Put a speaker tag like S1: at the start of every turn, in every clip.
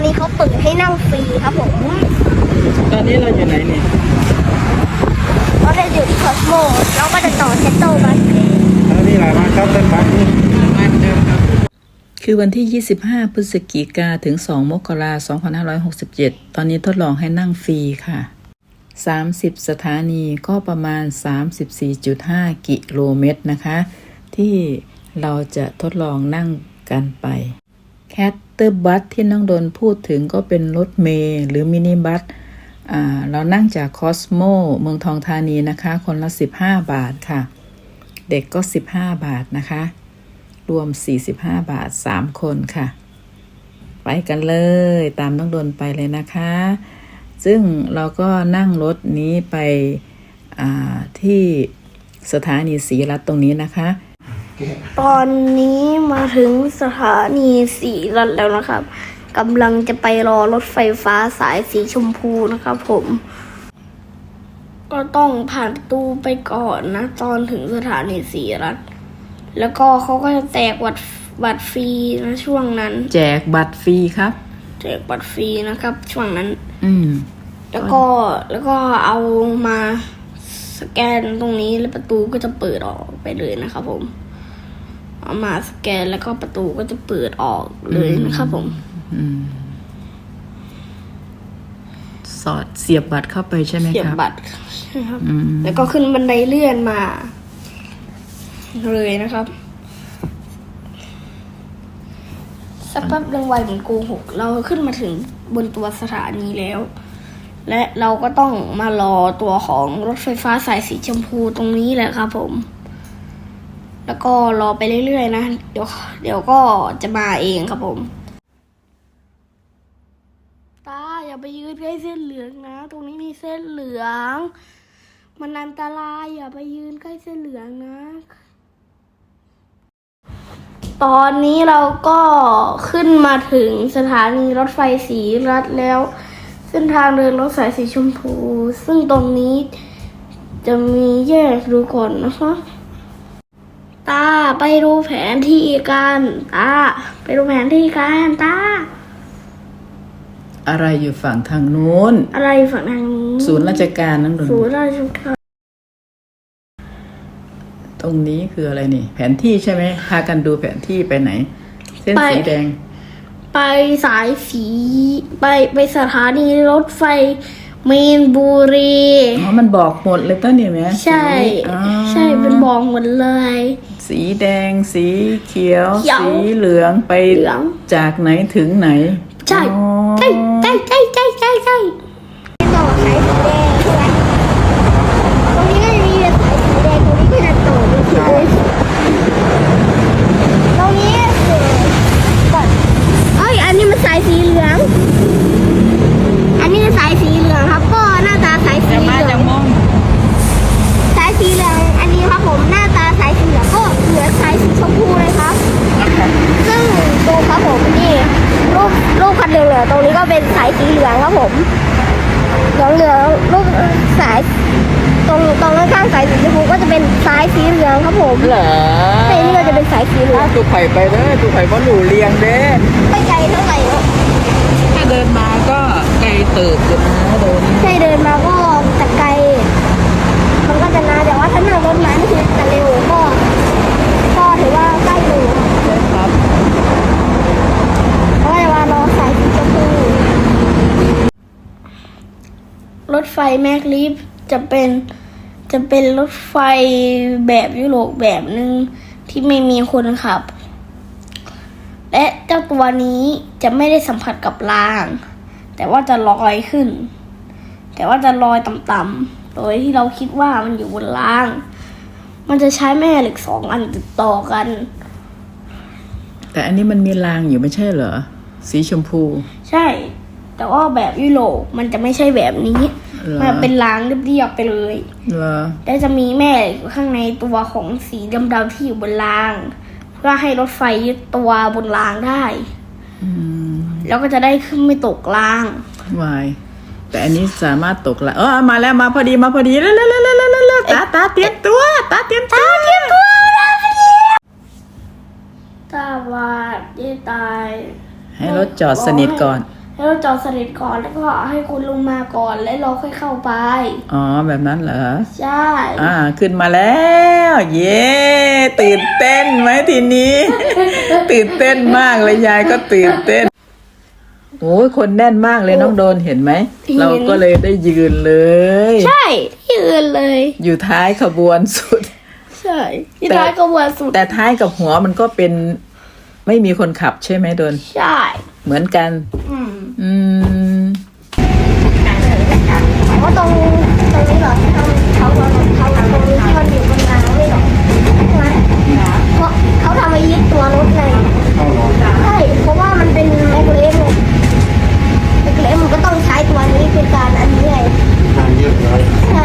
S1: อนนี้เขาเปิดให้นั่งฟรีครับผม
S2: ตอนนี้เราอยู่ไหนเนี่ย
S1: เราจะอยู่ที่คอสโมเราก็จะต่อเชตโต้บัสเพย์
S3: แล้วนี่อะไรมาครับเต้นบัสนี่
S2: มาเหมือนเดิมครับคือวันที่ 25 พฤศจิกาถึง 2 มกราคม 2567 ตอนนี้ทดลองให้นั่งฟรีค่ะ 30 สถานีก็ประมาณ 34.5 กิโลเมตรนะคะ ที่เราจะทดลองนั่งกันไปแคทเตอร์บัสที่น้องโดนพูดถึงก็เป็นรถเมล์หรือมินิบัสเรานั่งจากคอสโมเมืองทองธานีนะคะ คนละ 15 บาทค่ะ เด็กก็ 15 บาทนะคะ รวม 45 บาท 3 คนค่ะ ไปกันเลยตามน้องโดนไปเลยนะคะ ซึ่งเราก็นั่งรถนี้ไปที่สถานีศรีรัตน์ตรงนี้นะคะ
S1: ตอนนี้มาถึงสถานีสีรัตน์แล้วนะครับกำลังจะไปรอรถไฟฟ้าสายสีชมพูนะครับผม ก็ต้องผ่านประตูไปก่อนนะ ตอนถึงสถานีสีรัตน์แล้วก็เขาก็จะแจกบัตรบัตรฟรีนะช่วงนั้น
S2: แจกบัตรฟรีครับ
S1: แจกบัตรฟรีนะครับ ช่วงนั้น
S2: อืม
S1: แล้วก็แล้วก็เอามาสแกนตรงนี้แล้วประตูก็จะเปิดออกไปเลยนะครับผม เอามาสแกนแล้วก็ประตูก็จะเปิดออกเลยนะครับผม
S2: อืม สอดเสียบบัตรเข้าไปใช่ไหม
S1: เสียบ
S2: ครับ
S1: บัตรใช่ครับ
S2: อืม
S1: แล้วก็ขึ้นบันไดเลื่อนมา เลยนะครับ สักแป๊บเรื่องไวเหมือนโกหก เราขึ้นมาถึงบนตัวสถานีแล้ว และเราก็ต้องมารอตัวของรถไฟฟ้าสายสีชมพูตรงนี้แหละครับผม แล้วก็รอไปเรื่อยๆนะ เดี๋ยวเดี๋ยวก็จะมาเองครับผม ตาอย่าไปยืนใกล้เส้นเหลืองนะ ตรงนี้มีเส้นเหลือง มันอันตรายอย่าไปยืนใกล้เส้นเหลืองนะ ตอนนี้เราก็ขึ้นมาถึงสถานีรถไฟสีรัฐแล้ว เส้นทางเดินรถสายสีชมพู ซึ่งตรงนี้จะมีแยกดูก่อนนะคะ ตาไปดูแผนที่กันตาไปดูแผนที่กันตา
S2: อะไรอยู่ฝั่งทางนู้น
S1: อะไรฝั่งทางนี้
S2: ศูนย์ราชการน้องดน
S1: ศูนย์ราชการ
S2: ตรงนี้คืออะไรนี่ แผนที่ใช่ไหมพากันดูแผนที่ไปไหน เส้นสีแดง
S1: ไปสายสีไปไปสถานีรถไฟมีนบุรี
S2: อ๋อมันบอกหมดเลยต้นนี่ไหม
S1: ใช่
S2: อ๋อ
S1: ใช่เป็นบอกหมดเลย
S2: สีแดง สีเขียว
S1: เขียว
S2: สีเหลืองไป
S1: เหลือง
S2: จากไหนถึงไหน
S1: ใช่
S2: อ๋อ
S1: ใช่ใช่ใช่ใช่ใช่ใช่ต่อสายสีแดงใช่ไหมตรงนี้ก็จะมีสายสีแดงตรงนี้ก็จะต่อเป็นสีแดงตรงนี้คือก่อนเอ้ยอันนี้มันสายสีเหลือง ผมเหลืองเหลืองๆรูปสาย ตรงตรงข้างๆสายสีชมพูก็จะเป็นสายสีเหลืองครับผม
S2: เหรอ
S1: แต่นี่ก็จะเป็นสายสีเหลือง
S2: ตูไข่ไปเด้อตูไข่บ่หนูเรียงเด้
S1: ไม่ไกลเท่าไหร่หรอก
S2: ถ้าเดินมาก็ไกลเติบอยู่นะเดิน
S1: ใช่เดินมาก็จะไกลมันก็จะนานแต่ว่าถ้านั่งรถมานี่คือจะเร็วก็ก็ถือว่าใกล้อยู่
S2: ครับ
S1: เพราะว่ารอสายสีชมพูร ถไฟแมกลิฟจะเป็นจะเป็นรถไฟแบบยุโรปแบบหนึ่งที่ไม่มีคนขับ และเจ้าตัวนี้จะไม่ได้สัมผัสกับราง แต่ว่าจะลอยขึ้น แต่ว่าจะลอยต่ำๆโดยที่เราคิดว่ามันอยู่บนราง มันจะใช้แม่เหล็กสองอันติดต่อกัน
S2: แต่อันนี้มันมีรางอยู่ไม่ใช่เหรอ สีชมพู
S1: ใช่ แต่ว่าแบบยุโรปมันจะไม่ใช่แบบนี้
S2: เหรอ
S1: มันเป็นรางเรียบๆไปเลย
S2: เหรอ
S1: และจะมีแม่เหล็กอยู่ข้างในตัวของสีดำๆที่อยู่บนรางเพื่อให้รถไฟยึดตัวบนรางได้
S2: อืม
S1: แล้วก็จะได้ขึ้นไม่ตกราง
S2: วายแต่อันนี้สามารถตกละเออมาแล้วมาพอดีมาพอดีแล้วแล้วแล้วแล้วแล้วแล้วตาตาเตรียมตัวตาเตรียมตัวเตรียมตัว
S1: ตาบาดยี่ตาย
S2: ให้รถจอดสนิทก่อน
S1: ใให้
S4: เราจอดเสด็จก่อนแล้วก็ให้คุณลงมาก่อนแล้วเราค่อยเข้าไป
S2: อ๋อแบบนั้นเหรอ
S4: ใช่
S2: อ่า ขึ้นมาแล้ว เย้ตื่นเต้นไหมทีนี้ ตื่นเต้นมากเลยยายก็ตื่นเต้นโอ้ยคนแน่นมากเลยน้องโดนเห็นไหมเราก็เลยได้ยืนเลย
S4: ใช่ยืนเลย
S2: อยู่ท้ายขบวนสุด
S4: ใช่ที่
S2: แต่
S4: ท้ายกระบวนสุด
S2: แต่ท้ายกับหัวมันก็เป็น ไม่มีคนขับใช่ไหมโดน
S4: ใช่
S2: เหมือนกัน
S4: ตรงตรงนี้เหรอที่เขาเขาเขาเขาตรงนี้ที่มันอยู่บนรางไม่เหรอใช่ไหมเพราะเขาทำมายึดตัวรถไง
S3: เข้าหรอ
S4: ใช่เพราะว่ามันเป็นแมกเลฟไงแมกเลฟมันก็ต้องใช้ตัวนี้เป็นการอันนี้ไง
S3: ทางเยอะเลย
S4: ใช่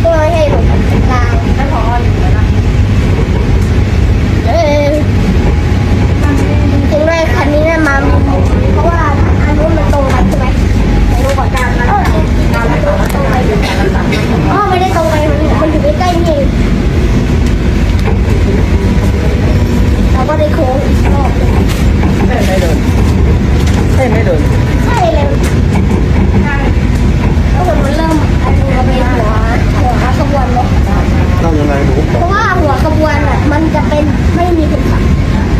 S4: เพื่อให้หลบกลางไม่พอเออถึงได้คันนี้มาเพราะว่าอันนู้นมันตรงกันใช่ไหมไปดูก่อนเออตรงไปอ๋อไม่ได้ตรงไปมันมันอยู่ใกล้ๆนี่เองเราก็ได้โค้งอีกรอบหนึง
S2: ใช่ไหมโดนใช่ไหมโดน
S4: ใช่เลยแล้วมันเริ่มอันนี้เราเป็นหัวหัวขบวนเลย
S3: ต้องยังไงหนู
S4: เพ
S3: บอก
S4: ราะว่าหัวขบวนอะ มันจะเป็นไม่มีคนขับ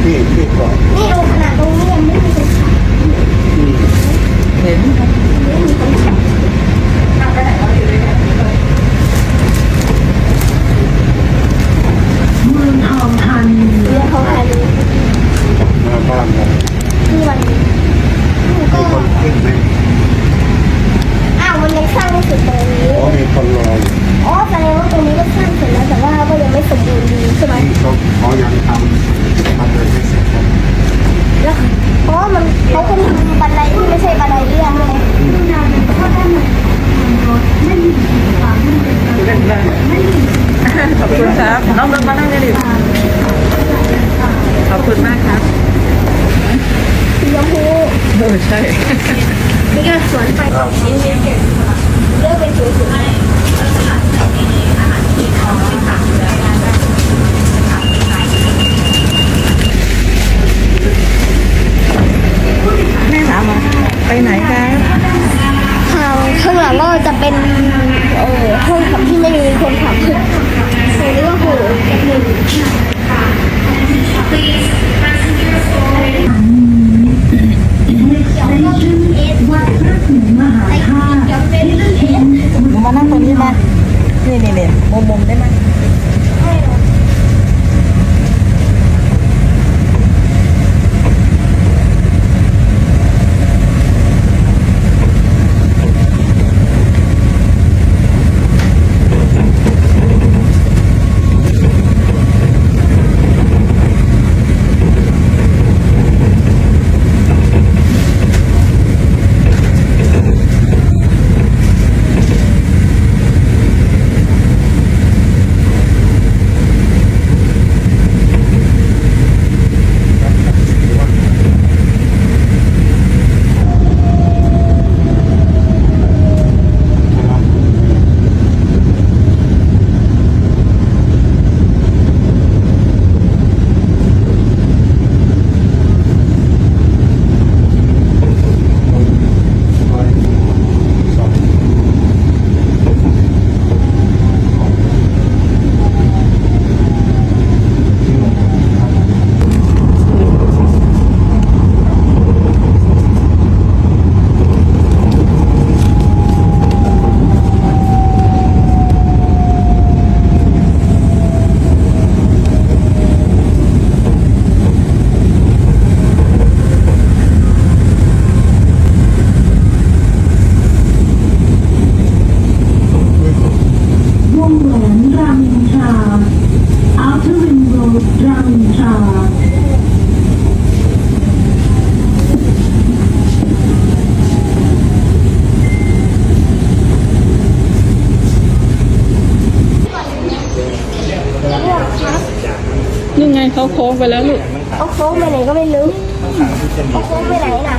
S3: พี่พี่ก่อน
S4: นี่ดูขนาดตรงนี้ยังไม่มีคนขับ
S3: อืม
S2: เห็น
S4: ไม่มีคนขับเมืองทองธานีเมืองทองธานี
S3: มาบ้านเรา
S4: ที่วันนี้ก็
S3: มี คนขึ้นไหม
S4: อ้าวมันยังสร้างไม่เสร็จตรงนี้
S3: อ๋อมีคนรออยู่
S4: อ๋อแสดงว่าตรงนี้ก็สร้างเสร็จแล้วแต่ว่าก็ยังไม่สมบูรณ์ดีใช่ไหม
S3: ที่เขาเขายังทำทำเลยไม่เสร็จครับ
S4: แล้วเพราะว่ามันเขาก็มีบันไดที่ไม่ใช่บันไดเลื่อนเลย
S2: ขอบคุณครับ น้องโดนมานั่งเลยดิขอบคุณมากครับ
S4: สีชมพู
S2: เออใช่
S4: มีการสวนไปเลือกเป็นสวย
S2: โค้งไปแล้วลูก
S4: เอาโค้งไปไหนก็ไม่รู้เอาโค้งไปไหนนะ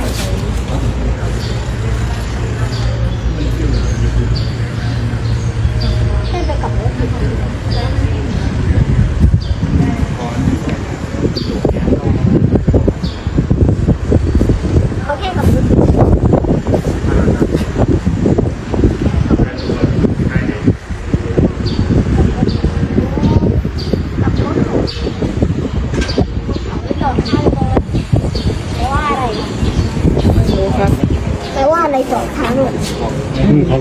S4: ให้ไปกับรถเขาแค่กับรถ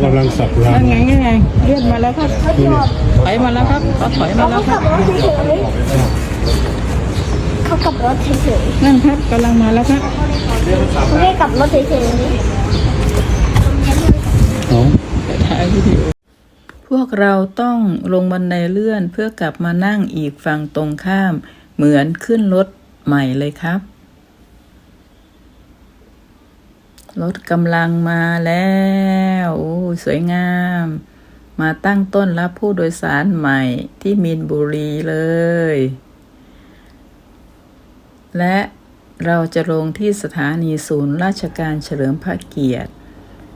S3: กำลังสับรา
S2: นั่
S3: ง
S2: นไงนั่นไงเลื่อนมาแล้วครับถอยมาแล้วครับเขาถอยมาแล้วครับ
S1: เขาขับรถเฉย
S2: นั่นครับกำลังมาแล้วครับ
S1: ๆไม่ได้ขับรถเฉยๆ
S3: เอา
S2: ถ่ายวิดีโอพวกเราต้องลงบันไดเลื่อนเพื่อกลับมานั่งอีกฝั่งตรงข้าม เหมือนขึ้นรถใหม่เลยครับ รถกำลังมาแล้ว โอ้สวยงาม มาตั้งต้นรับผู้โดยสารใหม่ที่มีนบุรีเลย และเราจะลงที่สถานีศูนย์ราชการเฉลิมพระเกียรติ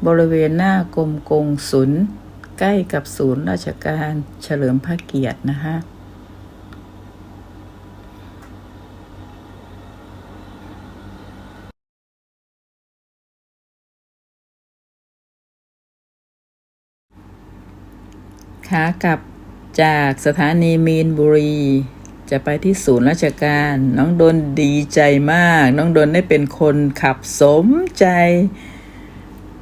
S2: บริเวณหน้ากรมกงศุลใกล้กับศูนย์ราชการเฉลิมพระเกียรตินะคะ ขากลับจากสถานีมีนบุรี จะไปที่ศูนย์ราชการ น้องดนดีใจมาก น้องดนได้เป็นคนขับสมใจ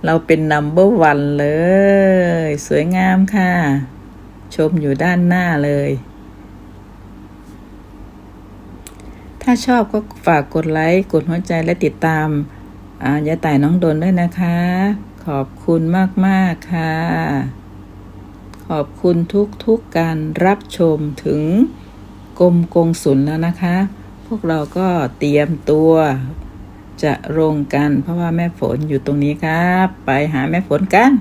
S2: เราเป็นนัมเบอร์วันเลย สวยงามค่ะ ชมอยู่ด้านหน้าเลย ถ้าชอบก็ฝากกดไลค์ กดหัวใจและติดตามอ่ายาต่ายน้องดนด้วยนะคะ ขอบคุณมาก ๆ ค่ะ อบคุณทุกๆกการรับชมถึงกรมกงสุลแล้วนะคะ พวกเราก็เตรียมตัวจะลงกัน เพราะว่าแม่ฝนอยู่ตรงนี้ครับ ไปหาแม่ฝนกัน